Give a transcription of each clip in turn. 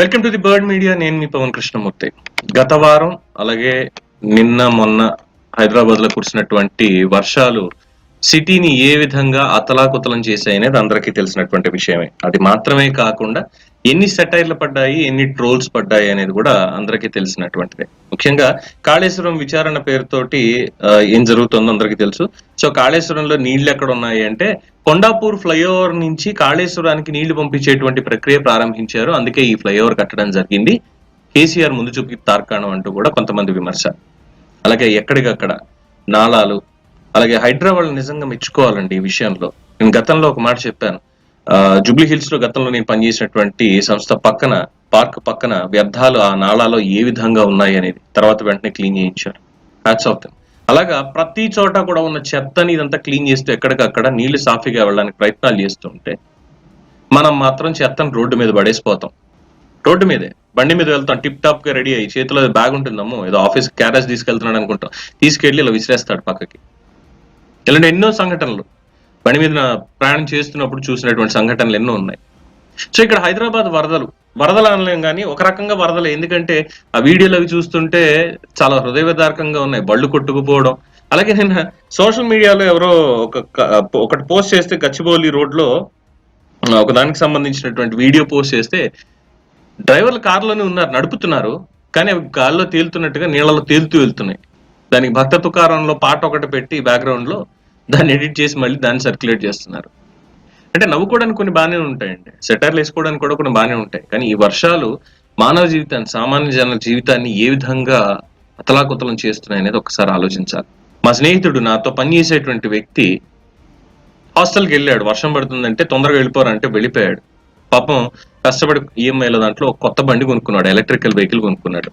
Welcome to the bird media. నేను మీ పవన్ కృష్ణమూర్తి. గత వారం అలాగే నిన్న మొన్న హైదరాబాద్లో కురిసినటువంటి వర్షాలు సిటీని ఏ విధంగా అతలాకుతలం చేశాయనేది అందరికీ తెలిసినటువంటి విషయమే. అది మాత్రమే కాకుండా ఎన్ని సెటైర్లు పడ్డాయి ఎన్ని ట్రోల్స్ పడ్డాయి అనేది కూడా అందరికీ తెలిసినటువంటిదే. ముఖ్యంగా కాళేశ్వరం విచారణ పేరుతోటి ఏం జరుగుతుందో అందరికీ తెలుసు. సో కాళేశ్వరంలో నీళ్ళు ఎక్కడ ఉన్నాయి అంటే కొండాపూర్ ఫ్లైఓవర్ నుంచి కాళేశ్వరానికి నీళ్ళు పంపించేటువంటి ప్రక్రియ ప్రారంభించారు. అందుకే ఈ ఫ్లైఓవర్ కట్టడం జరిగింది. కేసీఆర్ ముందు చూపి తార్కాణం అంటూ కూడా కొంతమంది విమర్శ. అలాగే ఎక్కడికక్కడ నాలాలు అలాగే హైదరాబాద్ నిజంగా మెచ్చుకోవాలండి ఈ విషయంలో. నేను గతంలో ఒక మాట చెప్పాను. జూబ్లీ హిల్స్లో గతంలో నేను పనిచేసినటువంటి సంస్థ పక్కన పార్క్ పక్కన వ్యర్థాలు ఆ నాళాలో ఏ విధంగా ఉన్నాయి అనేది తర్వాత వెంటనే క్లీన్ చేయించారు. హ్యాట్స్ ఆఫ్ దెమ్ అలాగా ప్రతి చోట కూడా ఉన్న చెత్తని ఇదంతా క్లీన్ చేస్తూ ఎక్కడికక్కడ నీళ్ళు సాఫీగా వెళ్ళడానికి ప్రయత్నాలు చేస్తుంటే మనం మాత్రం చెత్తను రోడ్డు మీద పడేసిపోతాం. రోడ్డు మీదే. బండి మీద వెళ్తాం టిప్ టాప్గా రెడీ అయ్యి చేతిలో బ్యాగ్ ఉంటుందమ్మో ఏదో ఆఫీస్ క్యారేజ్ తీసుకెళ్తున్నాడు అనుకుంటాం. తీసుకెళ్ళి ఇలా విసిరేస్తాడు పక్కకి. ఇలాంటి ఎన్నో సంఘటనలు. బండి మీద ప్రయాణం చేస్తున్నప్పుడు చూసినటువంటి సంఘటనలు ఎన్నో ఉన్నాయి. సో ఇక్కడ హైదరాబాద్ వరదలు వరదలు అనలేం కానీ ఒక రకంగా వరదలు. ఎందుకంటే ఆ వీడియోలు అవి చూస్తుంటే చాలా హృదయ ఉన్నాయి. బళ్ళు కొట్టుకుపోవడం. అలాగే నేను సోషల్ మీడియాలో ఎవరో ఒక ఒకటి పోస్ట్ చేస్తే గచ్చిబౌలి రోడ్లో ఒక దానికి సంబంధించినటువంటి వీడియో పోస్ట్ చేస్తే డ్రైవర్లు కారులోనే ఉన్నారు నడుపుతున్నారు కానీ అవి గాల్లో తేలుతున్నట్టుగా నీళ్ళలో తేలుతూ వెళ్తున్నాయి. దానికి భక్త తుకారంలో పాట ఒకటి పెట్టి బ్యాక్గ్రౌండ్లో దాన్ని ఎడిట్ చేసి మళ్ళీ దాన్ని సర్క్యులేట్ చేస్తున్నారు. అంటే నవ్వుకోవడానికి కొన్ని బాగానే ఉంటాయండి. సెటర్లు వేసుకోవడానికి కూడా కొన్ని బాగానే ఉంటాయి. కానీ ఈ వర్షాలు మానవ జీవితాన్ని సామాన్య జన జీవితాన్ని ఏ విధంగా అతలాకుతలం చేస్తున్నాయి అనేది ఒకసారి ఆలోచించాలి. మా స్నేహితుడు నాతో పనిచేసేటువంటి వ్యక్తి హాస్టల్కి వెళ్ళాడు. వర్షం పడుతుందంటే తొందరగా వెళ్ళిపోరంటే వెళ్ళిపోయాడు. పాపం కష్టపడి ఈఎంఐల దాంట్లో ఒక కొత్త బండి కొనుక్కున్నాడు. ఎలక్ట్రికల్ వెహికల్ కొనుక్కున్నాడు.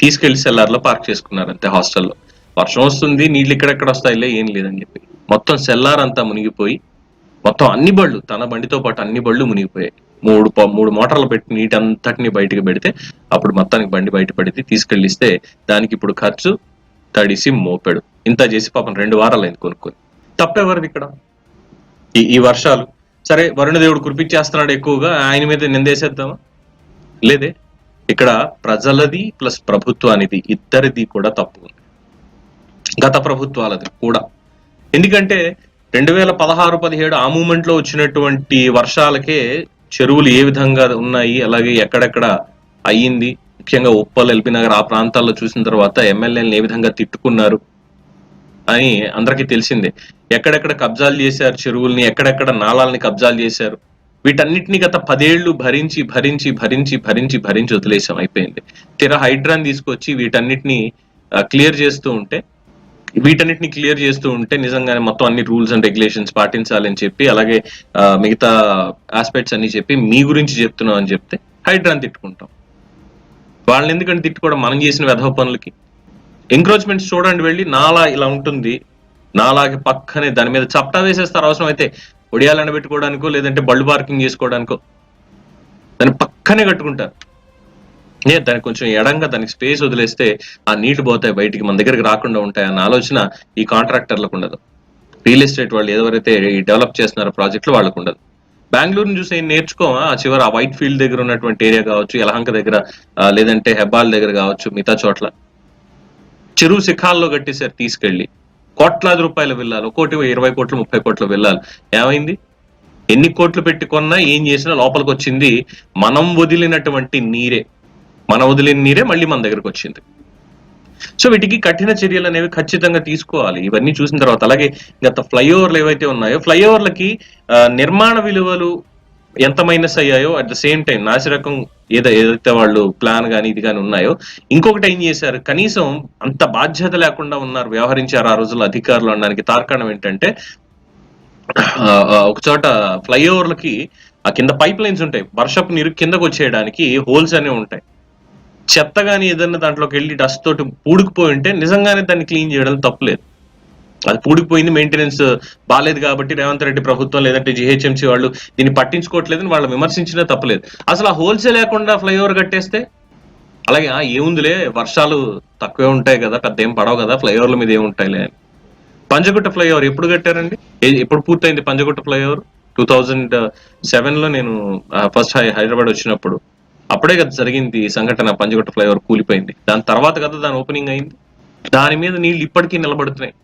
తీసుకెళ్ళి సెల్లార్లో పార్క్ చేసుకున్నారు అంతే హాస్టల్లో. వర్షం వస్తుంది నీళ్ళు ఇక్కడెక్కడ వస్తాయిలే ఏం లేదని చెప్పి. మొత్తం సెల్లార్ అంతా మునిగిపోయి మొత్తం అన్ని బళ్ళు తన బండితో పాటు అన్ని బళ్ళు మునిగిపోయాయి. మూడు మూడు మోటార్లు పెట్టి నీటి అంతటిని బయటకు పెడితే అప్పుడు మొత్తానికి బండి బయటపడితే తీసుకెళ్ళిస్తే తీసుకెళ్ళి ఇస్తే దానికి ఇప్పుడు ఖర్చు తడిసి మోపాడు. ఇంత చేసి పాపం రెండు వారాలు అయింది కొనుక్కొని. తప్పెవరిది ఇక్కడ? ఈ ఈ వర్షాలు. సరే వరుణదేవుడు కురిపించేస్తున్నాడు ఎక్కువగా ఆయన మీద నిందేసేద్దామా? లేదే. ఇక్కడ ప్రజలది ప్లస్ ప్రభుత్వానిది ఇద్దరిది కూడా తప్పు. ఉంది గత ప్రభుత్వాలది కూడా. ఎందుకంటే రెండు వేల పదహారు పదిహేడు ఆ మూమెంట్లో వచ్చినటువంటి వర్షాలకే చెరువులు ఏ విధంగా ఉన్నాయి అలాగే ఎక్కడెక్కడ అయ్యింది ముఖ్యంగా ఉప్పల్ ఎల్బీ నగర్ ఆ ప్రాంతాల్లో చూసిన తర్వాత ఎమ్మెల్యేలను ఏ విధంగా తిట్టుకున్నారు అని అందరికీ తెలిసిందే. ఎక్కడెక్కడ కబ్జాలు చేశారు చెరువుల్ని ఎక్కడెక్కడ నాళాలని కబ్జాలు చేశారు వీటన్నిటిని గత పదేళ్ళు భరించి భరించి భరించి భరించి భరించి వదిలేసాం అయిపోయింది. తీర హైడ్రాన్ తీసుకొచ్చి వీటన్నిటిని క్లియర్ చేస్తూ ఉంటే వీటన్నిటిని క్లియర్ చేస్తూ ఉంటే నిజంగానే మొత్తం అన్ని రూల్స్ అండ్ రెగ్యులేషన్స్ పాటించాలని చెప్పి అలాగే మిగతా ఆస్పెక్ట్స్ అన్ని చెప్పి మీ గురించి చెప్తున్నాం అని చెప్తే హైడ్రాన్ తిట్టుకుంటాం. వాళ్ళని ఎందుకంటే తిట్టుకోవడం మనం చేసిన వెధవ పనులకి. ఎంక్రోచ్మెంట్స్ చూడండి వెళ్ళి నాలా ఇలా ఉంటుంది. నాలాగే పక్కనే దాని మీద చప్టా వేసేస్తారు అవసరం అయితే. ఒడియాలు ఎండబెట్టుకోవడానికో లేదంటే బళ్ళు పార్కింగ్ చేసుకోవడానికో. దాన్ని పక్కనే కట్టుకుంటారు. నేను దానికి కొంచెం ఎడంగా దానికి స్పేస్ వదిలేస్తే ఆ నీళ్ళు పోతాయి బయటికి మన దగ్గరికి రాకుండా ఉంటాయి అన్న ఆలోచన ఈ కాంట్రాక్టర్లకు ఉండదు. రియల్ ఎస్టేట్ వాళ్ళు ఎవరైతే డెవలప్ చేస్తున్నారో ప్రాజెక్టులు వాళ్ళకు ఉండదు. బెంగళూరుని చూసి ఏం నేర్చుకోమా ఆ చివర ఆ వైట్ ఫీల్డ్ దగ్గర ఉన్నటువంటి ఏరియా కావచ్చు యలహంక దగ్గర లేదంటే హెబ్బాల్ దగ్గర కావచ్చు మిగతా చోట్ల. చెరువు శిఖాల్లో కట్టేశారు తీసుకెళ్ళి కోట్లాది రూపాయల వెళ్ళాలి ఒకటి ఇరవై కోట్లు ముప్పై కోట్లు వెళ్ళాలి ఏమైంది? ఎన్ని కోట్లు పెట్టి కొన్నా ఏం చేసినా లోపలికి వచ్చింది మనం వదిలినటువంటి నీరే. మన వదిలిన నీరే మళ్ళీ మన దగ్గరకు వచ్చింది. సో వీటికి కఠిన చర్యలు అనేవి ఖచ్చితంగా తీసుకోవాలి. ఇవన్నీ చూసిన తర్వాత అలాగే గత ఫ్లైఓవర్లు ఏవైతే ఉన్నాయో ఫ్లైఓవర్లకి నిర్మాణ విలువలు ఎంత మైనస్ అయ్యాయో అట్ ద సేమ్ టైం నాసిరకం ఏదో ఏదైతే వాళ్ళు ప్లాన్ కానీ ఇది కానీ ఉన్నాయో ఇంకొకటి ఏం చేశారు? కనీసం అంత బాధ్యత లేకుండా ఉన్నారు వ్యవహరించారు ఆ రోజుల్లో అధికారులు అనడానికి తార్కాణం ఏంటంటే ఒక చోట ఫ్లైఓవర్లకి ఆ కింద పైప్ లైన్స్ ఉంటాయి. వర్షపు నీరు కిందకు వచ్చేయడానికి హోల్స్ అనేవి ఉంటాయి. చెత్త కానీ ఏదన్నా దాంట్లోకి వెళ్ళి డస్ట్ తోటి పూడుకుపోయి ఉంటే నిజంగానే దాన్ని క్లీన్ చేయడం తప్పులేదు. అది పూడిపోయింది మెయింటెనెన్స్ బాగాలేదు కాబట్టి రేవంత్ రెడ్డి ప్రభుత్వం లేదంటే జిహెచ్ఎంసీ వాళ్ళు దీన్ని పట్టించుకోవట్లేదని వాళ్ళు విమర్శించినా తప్పలేదు. అసలు ఆ హోల్సే లేకుండా ఫ్లైఓవర్ కట్టేస్తే? అలాగే ఆ ఏముందిలే వర్షాలు తక్కువే ఉంటాయి కదా పెద్ద ఏం పడవు కదా ఫ్లైఓవర్ల మీద ఏముంటాయిలే అని. పంజగుట్ట ఫ్లైఓవర్ ఎప్పుడు కట్టారండి? ఎప్పుడు పూర్తయింది పంజగుట్ట ఫ్లైఓవర్? టూ థౌజండ్ సెవెన్లో నేను ఫస్ట్ హైదరాబాద్ వచ్చినప్పుడు. అప్పుడే కదా జరిగింది ఈ సంఘటన పంజగుట్ట ఫ్లైఓవర్ కూలిపోయింది. దాని తర్వాత కదా దాని ఓపెనింగ్ అయింది. దాని మీద నీళ్ళు ఇప్పటికీ నిలబడుతున్నాయి.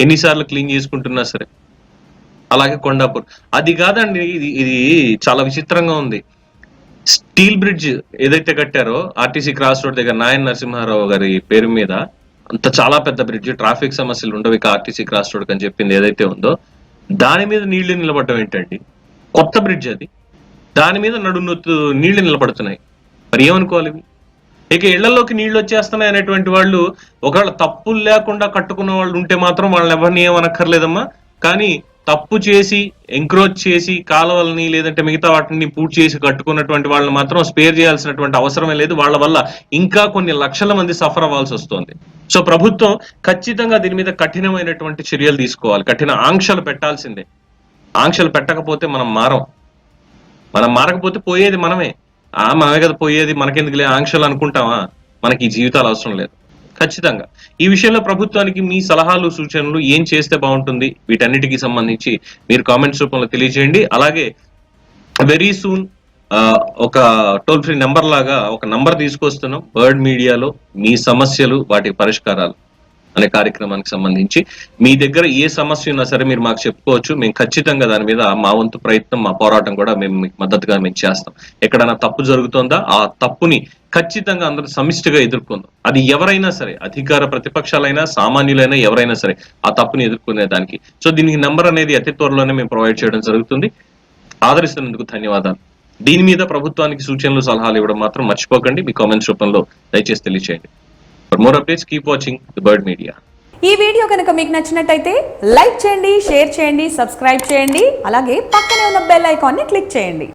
ఎన్నిసార్లు క్లీన్ చేసుకుంటున్నా సరే. అలాగే కొండాపూర్. అది కాదండి ఇది ఇది చాలా విచిత్రంగా ఉంది. స్టీల్ బ్రిడ్జ్ ఏదైతే కట్టారో ఆర్టీసీ క్రాస్ రోడ్ దగ్గర నాయన్ నరసింహారావు గారి పేరు మీద అంత చాలా పెద్ద బ్రిడ్జ్ ట్రాఫిక్ సమస్యలు ఉండవు ఇక ఆర్టీసీ క్రాస్ రోడ్ అని చెప్పింది ఏదైతే ఉందో దాని మీద నీళ్ళు నిలబడటం ఏంటండి? కొత్త బ్రిడ్జ్ అది. దాని మీద నడునొత్తు నీళ్ళు నిలబడుతున్నాయి. మరి ఏమనుకోవాలి ఇక ఇళ్ళలోకి నీళ్ళు వచ్చేస్తున్నాయి అనేటువంటి వాళ్ళు ఒకవేళ తప్పులు లేకుండా కట్టుకున్న వాళ్ళు ఉంటే మాత్రం వాళ్ళని ఎవరిని ఏమనక్కర్లేదమ్మా. కానీ తప్పు చేసి ఎంక్రోచ్ చేసి కాలువలని లేదంటే మిగతా వాటిని పూర్తి చేసి కట్టుకున్నటువంటి వాళ్ళని మాత్రం స్పేర్ చేయాల్సినటువంటి అవసరమే లేదు. వాళ్ళ వల్ల ఇంకా కొన్ని లక్షల మంది సఫర్ అవ్వాల్సి వస్తుంది. సో ప్రభుత్వం ఖచ్చితంగా దీని మీద కఠినమైనటువంటి చర్యలు తీసుకోవాలి. కఠిన ఆంక్షలు పెట్టాల్సిందే. ఆంక్షలు పెట్టకపోతే మనం మారం. మనం మారకపోతే పోయేది మనమే. ఆ మనమే కదా పోయేది మనకెందుకులే ఆంక్షలు అనుకుంటామా? మనకి ఈ జీవితాలు అవసరం లేదు. ఖచ్చితంగా. ఈ విషయంలో ప్రభుత్వానికి మీ సలహాలు సూచనలు ఏం చేస్తే బాగుంటుంది? వీటన్నిటికి సంబంధించి మీరు కామెంట్స్ రూపంలో తెలియజేయండి. అలాగే వెరీ సూన్ ఒక టోల్ ఫ్రీ నెంబర్ లాగా ఒక నంబర్ తీసుకొస్తున్నాం. బర్డ్ మీడియాలో మీ సమస్యలు వాటి పరిష్కారాలు. అనే కార్యక్రమానికి సంబంధించి మీ దగ్గర ఏ సమస్య ఉన్నా సరే మీరు మాకు చెప్పుకోవచ్చు. మేము ఖచ్చితంగా దాని మీద మా వంతు ప్రయత్నం మా పోరాటం కూడా మేము మీకు మద్దతుగా మేము చేస్తాం. ఎక్కడైనా తప్పు జరుగుతుందా? ఆ తప్పుని ఖచ్చితంగా అందరూ సమిష్టిగా ఎదుర్కొందాం. అది ఎవరైనా సరే అధికార ప్రతిపక్షాలైనా సామాన్యులైనా ఎవరైనా సరే ఆ తప్పుని ఎదుర్కొనే దానికి. సో దీనికి నెంబర్ అనేది అతి త్వరలోనే మేము ప్రొవైడ్ చేయడం జరుగుతుంది. ఆదరిస్తున్నందుకు ధన్యవాదాలు. దీని మీద ప్రభుత్వానికి సూచనలు సలహాలు ఇవ్వడం మాత్రం మర్చిపోకండి. మీ కామెంట్స్ రూపంలో దయచేసి తెలియచేయండి. More updates keep watching the bird media ఈ వీడియో కనుక మీకు నచ్చినట్టయితే లైక్ చేయండి షేర్ చేయండి సబ్స్క్రైబ్ చేయండి. అలాగే పక్కనే ఉన్న బెల్ ఐకాన్ని క్లిక్ చేయండి.